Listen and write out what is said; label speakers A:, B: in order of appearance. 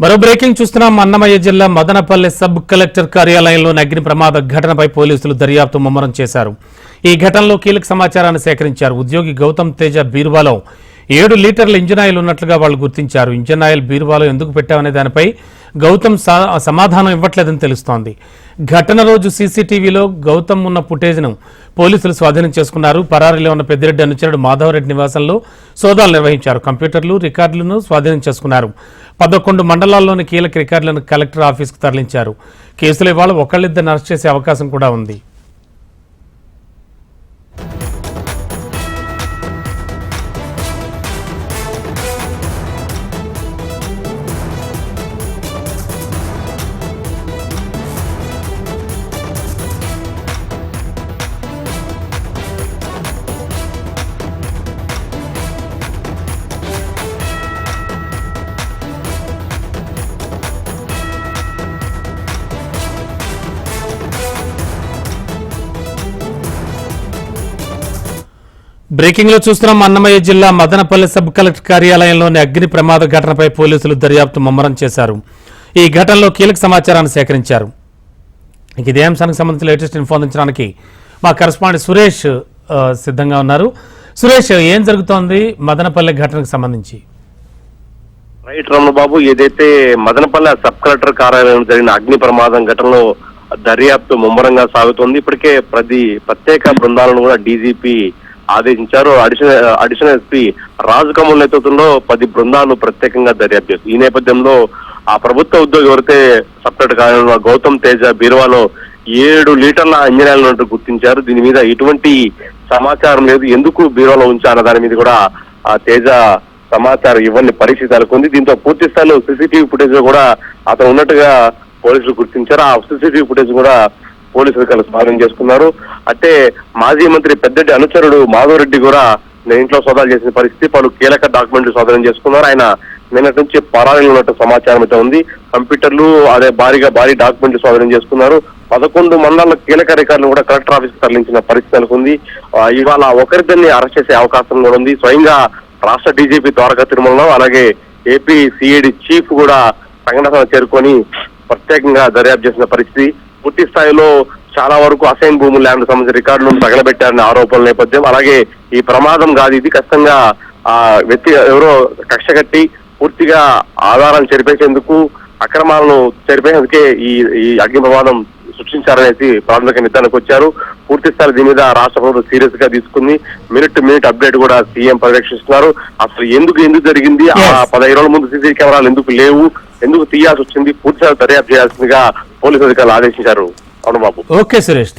A: మరో బ్రేకింగ్ చూస్తున్నాం. అన్నమయ్య జిల్లా మదనపల్లి సబ్ కలెక్టర్ కార్యాలయంలోని అగ్ని ప్రమాద ఘటనపై పోలీసులు దర్యాప్తు ముమ్మరం చేశారు. ఈ ఘటనలో కీలక సమాచారాన్ని సేకరించారు. ఉద్యోగి గౌతమ్ తేజ బీరువాలో ఏడు లీటర్ల ఇంజన్ ఆయిల్ ఉన్నట్లుగా వాళ్ళు గుర్తించారు. ఇంజన్ ఆయిల్ బీరువాలో ఎందుకు పెట్టామనే దానిపై గౌతమ్ సమాధానం ఇవ్వట్లేదని తెలుస్తోంది. ఘటన రోజు సీసీటీవీలో గౌతమ్ ఉన్న ఫుటేజ్ను పోలీసులు స్వాధీనం చేసుకున్నారు. పరారీలో ఉన్న పెద్దిరెడ్డి అనుచరుడు మాధవరెడ్డి నివాసంలో సోదాలు నిర్వహించారు. కంప్యూటర్లు రికార్డులను స్వాధీనం చేసుకున్నారు. పదకొండు మండలాల్లోని కీలక రికార్డులను కలెక్టర్ ఆఫీస్కు తరలించారు. కేసులో ఇవాళ ఒకళ్ళిద్దరిని అరెస్ట్ చేసే అవకాశం కూడా ఉంది. బ్రేకింగ్లో చూస్తున్నాం అన్నమయ్య జిల్లా మదనపల్లి సబ్ కలెక్టర్ కార్యాలయంలోని అగ్ని ప్రమాద ఘటనపై పోలీసులు దర్యాప్తు ముమ్మరం చేశారు. ఈ ఘటనలో కీలక సమాచారాన్ని సేకరించారు. ఇదే అంశానికి సంబంధించి లేటెస్ట్ ఇన్ఫో అందించడానికి మా కరస్పాండెంట్ సురేష్ సిద్ధంగా ఉన్నారు. సురేష్ ఏం జరుగుతోంది మదనపల్లి ఘటనకు సంబంధించి?
B: రైట్ రమణ బాబు ఏదైతే మదనపల్లె సబ్ కలెక్టర్ కార్యాలయం జరిగిన అగ్ని ప్రమాదం ఘటనలో దర్యాప్తు ముమ్మరంగా సాగుతోంది. ఇప్పటికే ప్రతి ప్రత్యేక బృందాలను కూడా డీజీపీ ఆదేశించారు. Additional additional SP Raju Kamal నేతృత్వంలో పది బృందాలు ప్రత్యేకంగా దర్యాప్తు చేస్తారు ఈ నేపథ్యంలో ఆ ప్రభుత్వ ఉద్యోగి ఎవరైతే సపరేట్ కలెక్టర్ గౌతమ్ తేజ బీరువాలో ఏడు లీటర్ల ఇంజనీర్లు గుర్తించారు. దీని మీద ఎటువంటి సమాచారం లేదు. ఎందుకు బీరువాలో ఉంచారన్న దాని మీద కూడా ఆ తేజ సమాచారం ఇవ్వని పరిస్థితి నెలకొంది. దీంతో పూర్తి స్థాయిలో సీసీటీవీ ఫుటేజ్ కూడా అతను ఉన్నట్టుగా పోలీసులు గుర్తించారు. ఆ సీసీటీవీ ఫుటేజ్ కూడా పోలీసులు కలిసి స్వాధీనం చేసుకున్నారు. అంటే మాజీ మంత్రి పెద్దటి అనుచరుడు మాధవరెడ్డి కూడా నేను ఇంట్లో సోదాలు చేసిన పరిస్థితి పలు కీలక డాక్యుమెంట్లు స్వాధీనం చేసుకున్నారు. ఆయన నిన్నటి నుంచి పరారీలో ఉన్నట్టు సమాచారం అయితే ఉంది. కంప్యూటర్లు అదే భారీగా భారీ డాక్యుమెంట్లు స్వాధీనం చేసుకున్నారు. పదకొండు మండల కీలక రికార్డులు కూడా కలెక్టర్ ఆఫీస్ తరలించిన పరిస్థితి నెలకొంది. ఇవాళ ఒకరిద్దరిని అరెస్ట్ చేసే అవకాశం కూడా ఉంది. స్వయంగా రాష్ట్ర డీజీపీ ద్వారకా తిరుమలలో అలాగే ఏపీ సిఐడి చీఫ్ కూడా సంఘటన చేరుకొని ప్రత్యేకంగా దర్యాప్తు చేసిన పరిస్థితి. పూర్తి స్థాయిలో చాలా వరకు అసైన్ భూములు ల్యాండ్ సంబంధించిన రికార్డులను తగలబెట్టారనే ఆరోపణల నేపథ్యం. అలాగే ఈ ప్రమాదం కాదు ఇది ఖచ్చితంగా ఆ వ్యక్తి ఎవరో కక్ష కట్టి పూర్తిగా ఆధారాలు చెరిపేసేందుకు అక్రమాలను చెరిపేసేందుకే ఈ ఈ అగ్ని ప్రమాదం సృష్టించారనేసి ప్రాథమిక నిర్ధారణకు వచ్చారు. పూర్తి స్థాయి దీని మీద రాష్ట్ర ప్రభుత్వం సీరియస్గా తీసుకుంది. మినిట్ టు మినిట్ అప్డేట్ కూడా సీఎం పర్యవేక్షిస్తున్నారు. అసలు ఎందుకు ఎందుకు జరిగింది? ఆ. పదహైదు రోజుల ముందు సీసీ కెమెరాలు ఎందుకు లేవు? ఎందుకు తీయాల్సి వచ్చింది? పూర్తి స్థాయి దర్యాప్తు చేయాల్సిందిగా పోలీసు అధికారులు ఆదేశించారు. అవును బాబు.
A: ఓకే సురేష్